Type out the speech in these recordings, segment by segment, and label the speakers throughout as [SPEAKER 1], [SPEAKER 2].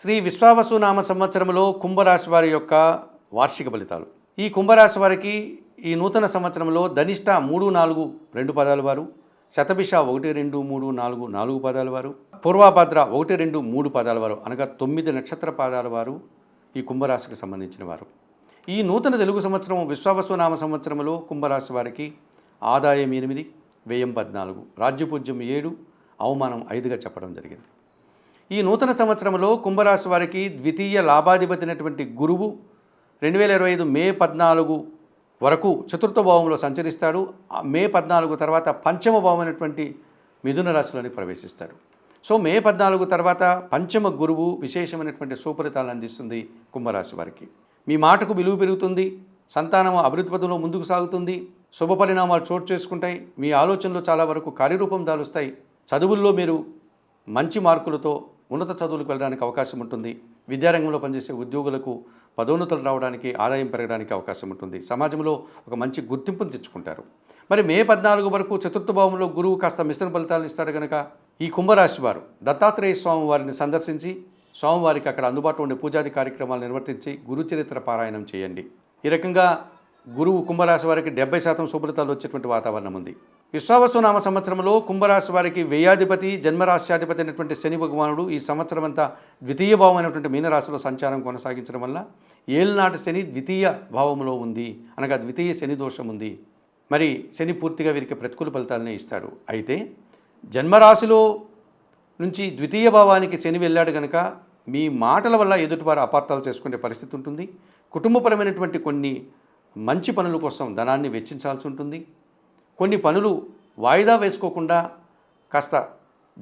[SPEAKER 1] శ్రీ విశ్వావసు నామ సంవత్సరంలో కుంభరాశి వారి యొక్క వార్షిక ఫలితాలు. ఈ కుంభరాశి వారికి ఈ నూతన సంవత్సరంలో ధనిష్ట మూడు నాలుగు రెండు పదాల వారు శతభిష ఒకటి రెండు మూడు నాలుగు నాలుగు పదాల వారు పూర్వభద్ర ఒకటి రెండు మూడు పదాల వారు అనగా తొమ్మిది నక్షత్ర పాదాల వారు ఈ కుంభరాశికి సంబంధించిన వారు. ఈ నూతన తెలుగు సంవత్సరం విశ్వావసు నామ సంవత్సరంలో కుంభరాశి వారికి ఆదాయం ఎనిమిది వ్యయం పద్నాలుగు రాజ్యపూజ్యం ఏడు అవమానం ఐదుగా చెప్పడం జరిగింది. ఈ నూతన సంవత్సరంలో కుంభరాశి వారికి ద్వితీయ లాభాధిపతి అయినటువంటి గురువు రెండు వేల ఇరవై ఐదు మే పద్నాలుగు వరకు చతుర్థ భావంలో సంచరిస్తాడు. మే పద్నాలుగు తర్వాత పంచమ భావం అయినటువంటి మిథున రాశిలోని ప్రవేశిస్తాడు. సో మే పద్నాలుగు తర్వాత పంచమ గురువు విశేషమైనటువంటి సుఫలితాలను అందిస్తుంది కుంభరాశి వారికి. మీ మాటకు విలువ పెరుగుతుంది సంతానం అభివృద్ధి పదంలో ముందుకు సాగుతుంది శుభ పరిణామాలు చోటు చేసుకుంటాయి మీ ఆలోచనలు చాలా వరకు కార్యరూపం దాలుస్తాయి. చదువుల్లో మీరు మంచి మార్కులతో ఉన్నత చదువులకు వెళ్ళడానికి అవకాశం ఉంటుంది. విద్యారంగంలో పనిచేసే ఉద్యోగులకు పదోన్నతులు రావడానికి ఆదాయం పెరగడానికి అవకాశం ఉంటుంది. సమాజంలో ఒక మంచి గుర్తింపును తెచ్చుకుంటారు. మరి మే పద్నాలుగు వరకు చతుర్థ భావంలో గురువు కాస్త మిశ్రమ ఫలితాలు ఇస్తాడు కనుక ఈ కుంభరాశి వారు దత్తాత్రేయ స్వామి వారిని సందర్శించి స్వామివారికి అక్కడ అందుబాటులో ఉండే పూజాది కార్యక్రమాలు నిర్వర్తించి గురు చరిత్ర పారాయణం చేయండి. ఈ రకంగా గురువు కుంభరాశి వారికి డెబ్బై శాతం శుభ్రతలు వచ్చేటువంటి వాతావరణం ఉంది. విశ్వావసునామ సంవత్సరంలో కుంభరాశి వారికి వ్యయాధిపతి జన్మరాశ్యాధిపతి అయినటువంటి శని భగవానుడు ఈ సంవత్సరం అంతా ద్వితీయ భావం అయినటువంటి మీనరాశిలో సంచారం కొనసాగించడం వల్ల ఏళ్ళనాటి శని ద్వితీయ భావంలో ఉంది. అనగా ద్వితీయ శని దోషం ఉంది. మరి శని పూర్తిగా వీరికి ప్రతికూల ఫలితాలనే ఇస్తాడు. అయితే జన్మరాశిలో నుంచి ద్వితీయ భావానికి శని వెళ్ళాడు కనుక మీ మాటల వల్ల ఎదుటివారు అపార్థాలు చేసుకునే పరిస్థితి ఉంటుంది. కుటుంబపరమైనటువంటి కొన్ని మంచి పనుల కోసం ధనాన్ని వెచ్చించాల్సి ఉంటుంది. కొన్ని పనులు వాయిదా వేసుకోకుండా కాస్త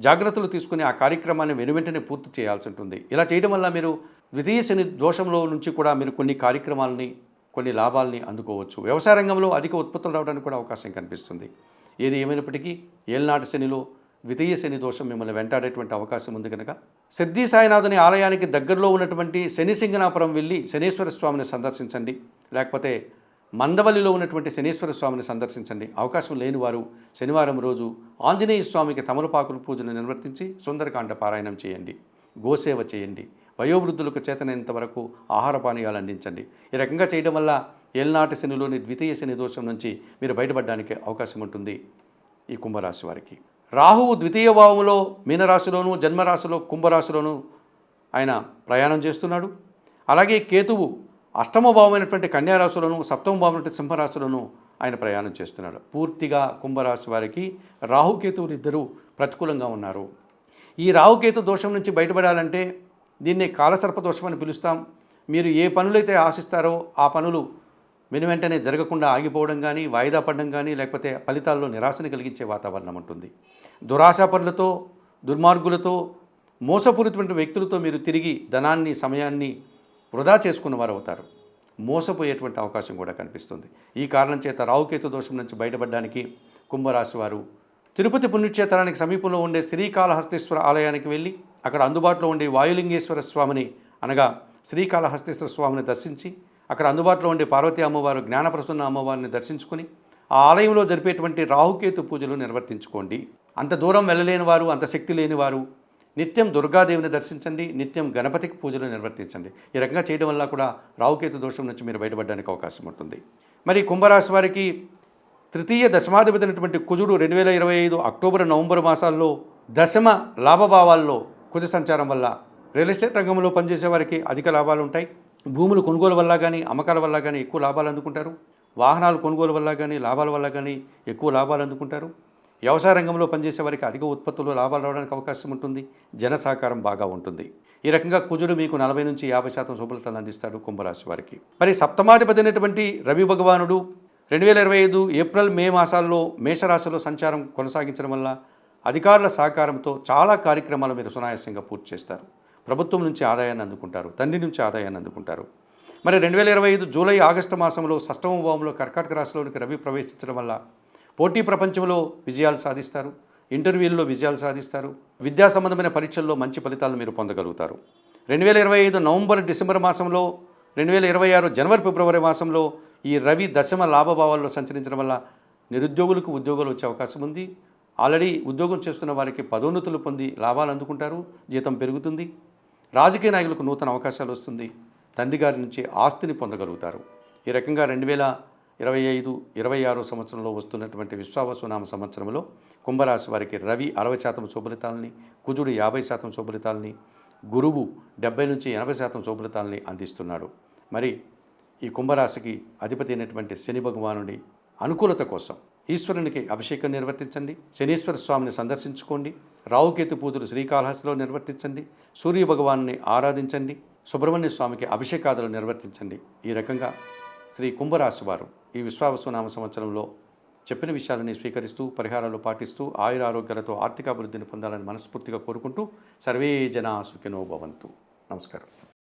[SPEAKER 1] జాగ్రత్తలు తీసుకుని ఆ కార్యక్రమాన్ని వెనువెంటనే పూర్తి చేయాల్సి ఉంటుంది. ఇలా చేయడం వల్ల మీరు ద్వితీయ శని దోషంలో నుంచి కూడా మీరు కొన్ని కార్యక్రమాలని కొన్ని లాభాలని అందుకోవచ్చు. వ్యవసాయ రంగంలో అధిక ఉత్పత్తులు రావడానికి కూడా అవకాశం కనిపిస్తుంది. ఏది ఏమైనప్పటికీ ఏలనాటి శనిలో ద్వితీయ శని దోషం మిమ్మల్ని వెంటాడేటువంటి అవకాశం ఉంది కనుక సిద్ధి సాయినాథుని ఆలయానికి దగ్గరలో ఉన్నటువంటి శని సింగనాపురం వెళ్ళి శనీశ్వర స్వామిని సందర్శించండి. లేకపోతే మందవల్లిలో ఉన్నటువంటి శనీశ్వర స్వామిని సందర్శించండి. అవకాశం లేని వారు శనివారం రోజు ఆంజనేయ స్వామికి తమలపాకుల పూజను నిర్వర్తించి సుందరకాండ పారాయణం చేయండి. గోసేవ చేయండి. వయోవృద్ధులకు చేతనైనంత వరకు ఆహార పానీయాలు అందించండి. ఈ రకంగా చేయడం వల్ల ఏల్నాటి శనిలోని ద్వితీయ శని దోషం నుంచి మీరు బయటపడడానికి అవకాశం ఉంటుంది. ఈ కుంభరాశి వారికి. రాహువు ద్వితీయ భావంలో మీనరాశిలోను జన్మరాశిలో కుంభరాశిలోను ఆయన ప్రయాణం చేస్తున్నాడు. అలాగే కేతువు అష్టమ భావమైనటువంటి కన్యారాశులను సప్తమ భావమైనటువంటి సింహరాశులను ఆయన ప్రయాణం చేస్తున్నాడు. పూర్తిగా కుంభరాశి వారికి రాహుకేతువులు ఇద్దరు ప్రతికూలంగా ఉన్నారు. ఈ రాహుకేతు దోషం నుంచి బయటపడాలంటే దీన్ని కాలసర్ప దోషం అని పిలుస్తాం. మీరు ఏ పనులైతే ఆశిస్తారో ఆ పనులు వెను వెంటనే జరగకుండా ఆగిపోవడం కానీ వాయిదా పడడం కానీ లేకపోతే ఫలితాల్లో నిరాశను కలిగించే వాతావరణం ఉంటుంది. దురాశాపరులతో దుర్మార్గులతో మోసపూరితమైన వ్యక్తులతో మీరు తిరిగి ధనాన్ని సమయాన్ని వృధా చేసుకున్న వారు అవుతారు. మోసపోయేటువంటి అవకాశం కూడా కనిపిస్తుంది. ఈ కారణం చేత రావుకేతు దోషం నుంచి బయటపడడానికి కుంభరాశి వారు తిరుపతి పుణ్యక్షేత్రానికి సమీపంలో ఉండే శ్రీకాళహస్తీశ్వర ఆలయానికి వెళ్ళి అక్కడ అందుబాటులో ఉండే వాయులింగేశ్వర స్వామిని అనగా శ్రీకాళహస్తీశ్వర స్వామిని దర్శించి అక్కడ అందుబాటులో ఉండే పార్వతీ అమ్మవారు జ్ఞానప్రసన్న అమ్మవారిని దర్శించుకుని ఆ ఆలయంలో జరిపేటువంటి రాహుకేతు పూజలు నిర్వర్తించుకోండి. అంత దూరం వెళ్ళలేని వారు అంత శక్తి లేని వారు నిత్యం దుర్గాదేవిని దర్శించండి నిత్యం గణపతికి పూజలు నిర్వర్తించండి. ఈ రకంగా చేయడం వల్ల కూడా రావుకేతు దోషం నుంచి మీరు బయటపడడానికి అవకాశం ఉంటుంది. మరి కుంభరాశి వారికి తృతీయ దశమాధిపతి అయినటువంటి కుజుడు రెండు వేల ఇరవై ఐదు అక్టోబర్ నవంబర్ మాసాల్లో దశమ లాభభావాల్లో కుజ సంచారం వల్ల రియల్ ఎస్టేట్ రంగంలో పనిచేసే వారికి అధిక లాభాలు ఉంటాయి. భూములు కొనుగోలు వల్ల కానీ అమ్మకాల వల్ల కానీ ఎక్కువ లాభాలు అందుకుంటారు. వాహనాలు కొనుగోలు వల్ల కానీ లాభాల వల్ల కానీ ఎక్కువ లాభాలు అందుకుంటారు. వ్యవసాయ రంగంలో పనిచేసే వారికి అధిక ఉత్పత్తులు లాభాలు రావడానికి అవకాశం ఉంటుంది జన సహకారం బాగా ఉంటుంది. ఈ రకంగా కుజుడు మీకు నలభై నుంచి యాభై శాతం శుభలతను అందిస్తాడు కుంభరాశి వారికి. మరి సప్తమాధిపతి అయినటువంటి రవి భగవానుడు రెండు వేల ఇరవై ఐదు ఏప్రిల్ మే మాసాల్లో మేషరాశిలో సంచారం కొనసాగించడం వల్ల అధికారుల సహకారంతో చాలా కార్యక్రమాలు మీరు సునాయాసంగా పూర్తి చేస్తారు. ప్రభుత్వం నుంచి ఆదాయాన్ని అందుకుంటారు తండ్రి నుంచి ఆదాయాన్ని అందుకుంటారు. మరి రెండు వేల ఇరవై ఐదు జూలై ఆగస్టు మాసంలో షష్టమ భావంలో కర్కాటక రాశిలోనికి రవి ప్రవేశించడం వల్ల పోటీ ప్రపంచంలో విజయాలు సాధిస్తారు ఇంటర్వ్యూల్లో విజయాలు సాధిస్తారు విద్యా సంబంధమైన పరీక్షల్లో మంచి ఫలితాలను మీరు పొందగలుగుతారు. రెండు వేల ఇరవై ఐదు నవంబర్ డిసెంబర్ మాసంలో రెండు వేల ఇరవై ఆరు జనవరి ఫిబ్రవరి మాసంలో ఈ రవి దశమ లాభభావాల్లో సంచరించడం వల్ల నిరుద్యోగులకు ఉద్యోగాలు వచ్చే అవకాశం ఉంది. ఆల్రెడీ ఉద్యోగం చేస్తున్న వారికి పదోన్నతులు పొంది లాభాలు అందుకుంటారు జీతం పెరుగుతుంది. రాజకీయ నాయకులకు నూతన అవకాశాలు వస్తుంది. తండ్రి గారి నుంచి ఆస్తిని పొందగలుగుతారు. ఈ రకంగా రెండు వేల ఇరవై ఐదు ఇరవై ఆరు సంవత్సరంలో వస్తున్నటువంటి విశ్వావసునామ సంవత్సరంలో కుంభరాశి వారికి రవి అరవై శాతం శుభలితాలని కుజుడు యాభై శాతం శుభలితాలని గురువు డెబ్బై నుంచి ఎనభై శాతం శుభలితాలని అందిస్తున్నాడు. మరి ఈ కుంభరాశికి అధిపతి అయినటువంటి శని భగవానుడి అనుకూలత కోసం ఈశ్వరునికి అభిషేకం నిర్వర్తించండి శనీశ్వర స్వామిని సందర్శించుకోండి రావుకేతు పూజలు శ్రీకాళహస్తిలో నిర్వర్తించండి సూర్య భగవాన్ని ఆరాధించండి సుబ్రహ్మణ్య స్వామికి అభిషేకాదులు నిర్వర్తించండి. ఈ రకంగా శ్రీ కుంభరాశి వారు ఈ విశ్వావసునామ సంవత్సరంలో చెప్పిన విషయాలని స్వీకరిస్తూ పరిహారాలు పాటిస్తూ ఆయుర ఆరోగ్యాలతో ఆర్థికాభివృద్ధిని పొందాలని మనస్ఫూర్తిగా కోరుకుంటూ సర్వే జనా సుఖినో భవంతు. నమస్కారం.